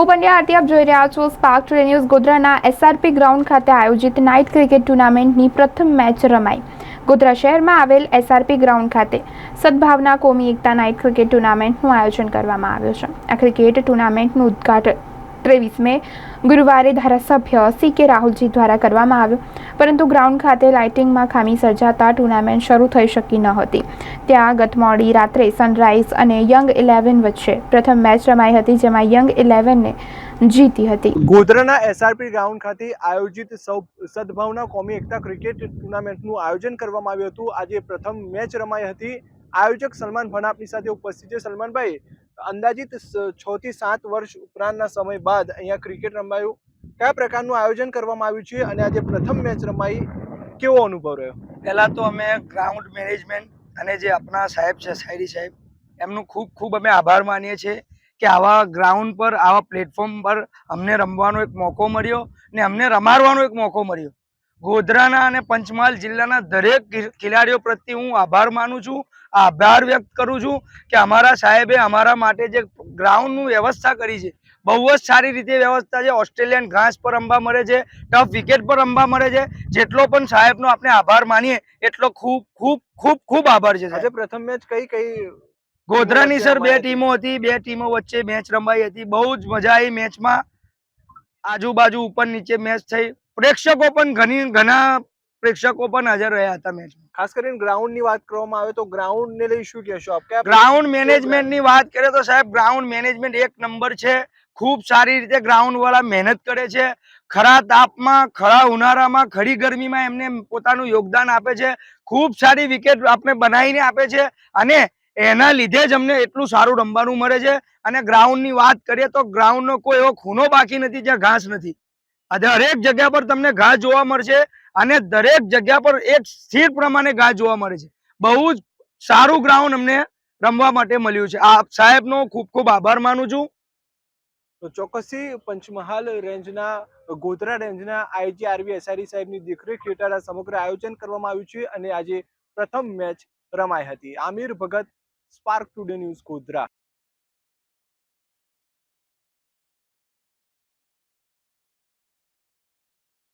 હું પંડ્યા આરતી આપ જોઈ રહ્યા છો સ્પાર્ક ટુડે ન્યૂઝ ગોધરાના એસઆરપી ગ્રાઉન્ડ ખાતે આયોજિત નાઇટ ક્રિકેટ ટુર્નામેન્ટની પ્રથમ મેચ રમાઈ. ગોધરા શહેરમાં આવેલ એસઆરપી ગ્રાઉન્ડ ખાતે સદભાવના કોમી એકતા નાઇટ ક્રિકેટ ટુર્નામેન્ટનું આયોજન કરવામાં આવ્યું છે. આ ક્રિકેટ ટુર્નામેન્ટનું ઉદ્ઘાટન ત્રેવીસ મે ગુરુવારે ધારાસભ્ય સી કે રાહુલજી દ્વારા કરવામાં આવ્યો. પરંતુ ગ્રાઉન્ડ ખાતે લાઇટિંગમાં ખામી સર્જાતા ટુર્નામેન્ટ શરૂ થઈ શકી ન હતી. ત્યાં ગત મોડી રાત્રે સનરાઇઝ અને યંગ ઇલેવન વચ્ચે પ્રથમ મેચ રમાઈ હતી, જેમાં યંગ ઇલેવનને જીતી હતી. ગોધરાના એસઆરપી ગ્રાઉન્ડ ખાતે આયોજિત સૌ, સદભાવના કોમી એકતા ક્રિકેટ ટુર્નામેન્ટનું આયોજન કરવામાં આવ્યું હતું. આજે પ્રથમ મેચ રમાઈ હતી. આયોજક સલમાન ભણ સાથે ઉપસ્થિત છે. સલમાનભાઈ અંદાજિત છ થી સાત વર્ષ ઉપરાંતના સમય બાદ અહીંયા ક્રિકેટ રમાયું. કયા પ્રકારનું આયોજન કરવામાં આવ્યું છે અને આજે પ્રથમ મેચ રમાઈ કેવો અનુભવ રહ્યો? પહેલાં તો અમે ગ્રાઉન્ડ મેનેજમેન્ટ અને જે આપણા સાહેબ છે, સાયરી સાહેબ, એમનું ખૂબ ખૂબ અમે આભાર માનીએ છીએ કે આવા ગ્રાઉન્ડ પર, આવા પ્લેટફોર્મ પર અમને રમવાનો એક મોકો મળ્યો ને અમને રમાડવાનો એક મોકો મળ્યો. ગોધરાના અને પંચમહાલ જિલ્લાના દરેક ખેલાડીઓ પ્રત્યે હું આભાર માનું છું આભાર વ્યક્ત કરું છું કે અમારા સાહેબે અમારા માટે જે ગ્રાઉન્ડનું વ્યવસ્થા કરી છે બહુ જ સારી રીતે વ્યવસ્થા છે ઓસ્ટ્રેલિયન ઘાસ પર રમવા મળે છે ટફ વિકેટ પર રમવા મળે છે જેટલો પણ સાહેબનો આપણે આભાર માનીએ એટલો ખૂબ ખૂબ ખૂબ ખૂબ આભાર છે. આજે પ્રથમ મેચ કઈ કઈ ગોધરાની સર બે ટીમો હતી બે ટીમો વચ્ચે મેચ રમાઈ હતી બહુ જ મજા આવી મેચમાં આજુબાજુ ઉપર નીચે મેચ થઈ પ્રેક્ષકો પણ ઘણી ઘણા પ્રેક્ષકો પણ હાજર રહ્યા હતા મેચમાં ખાસ કરીને ગ્રાઉન્ડની વાત કરવામાં આવે તો ગ્રાઉન્ડને લઈ શું કહેશો આપ? ગ્રાઉન્ડ મેનેજમેન્ટની વાત કરીએ તો સાહેબ ગ્રાઉન્ડ મેનેજમેન્ટ એક નંબર છે. ખૂબ સારી રીતે ગ્રાઉન્ડ વાળા મહેનત કરે છે. ખરા તાપમાં ખરા ઉનાળામાં ખરી ગરમીમાં એમને પોતાનું યોગદાન આપે છે. ખૂબ સારી વિકેટ આપણે બનાવીને આપે છે અને એના લીધે જ અમને એટલું સારું રમવાનું મળે છે. અને ગ્રાઉન્ડની વાત કરીએ તો ગ્રાઉન્ડનો કોઈ એવો ખૂનો બાકી નથી જ્યાં ઘાસ નથી. દરેક જગ્યા પર તમને ઘા જોવા મળશે અને દરેક જગ્યા પર એક સ્થિર પ્રમાણે ઘા જોવા મળે છે. બહુ જ સારું ગ્રાઉન્ડ અમને રમવા માટે મળ્યું છે. આ સાહેબનો ખૂબ ખૂબ આભાર માનું છું. તો ચોક્કસથી પંચમહાલ રેન્જના, ગોધરા રેન્જના આઈજી આરવી એસઆરી સાહેબની દેખરેખ હેઠળ સમગ્ર આયોજન કરવામાં આવ્યું છે અને આજે પ્રથમ મેચ રમાઈ હતી. Aamir Bhagat Spark Today News Godhra.